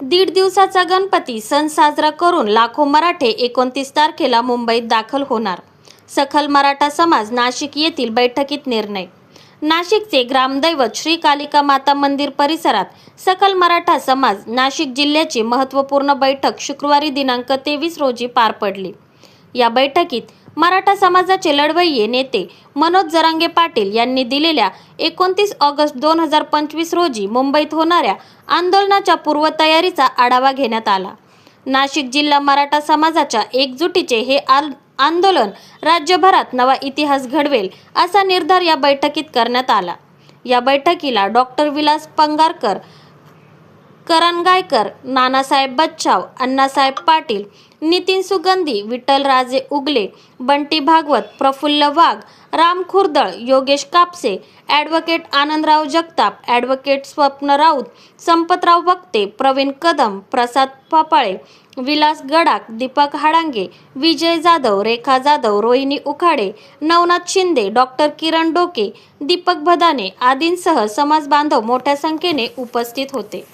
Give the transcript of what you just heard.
दीड दिवसाचा गणपती सण साजरा करून लाखो मराठे एकोणतीस तारखेला मुंबईत दाखल होणार. सखल मराठा समाज नाशिक येथील बैठकीत निर्णय. नाशिकचे ग्रामदैवत श्री कालिका माता मंदिर परिसरात सकल मराठा समाज नाशिक जिल्ह्याची महत्त्वपूर्ण बैठक शुक्रवारी दिनांक तेवीस रोजी पार पडली. या बैठकीत मराठा समाजाचे लढवय्ये नेते मनोज जरांगे पाटील यांनी दिलेल्या एकोणतीस ऑगस्ट दोन हजार पंचवीस रोजी मुंबईत होणाऱ्या आंदोलनाच्या पूर्वतयारीचा आढावा घेण्यात आला. नाशिक जिल्हा मराठा समाजाच्या एकजुटीचे हे आल आंदोलन राज्यभरात नवा इतिहास घडवेल असा निर्धार या बैठकीत करण्यात आला. या बैठकीला doctor Vilas Pangarkar Karan Gaikar Nanasaheb Bachhav Annasaheb Patil Nitin Sugandhi Vitthalraje Ugale Bunty Bhagwat Praful Wagh Ram Khurdal Yogesh Kapse advocate Anandrao Jagtap advocate Swapna Raut Sampatrao Vakte Pravin Kadam Prasad Papale Vilas Gadak Deepak Hadange Vijay Jadhav Rekha Jadhav Rohini Ukhade Navnath Shinde doctor Kiran Doke Deepak Bhadane आदींसह समाज बांधव मोठ्या संख्येने उपस्थित होते.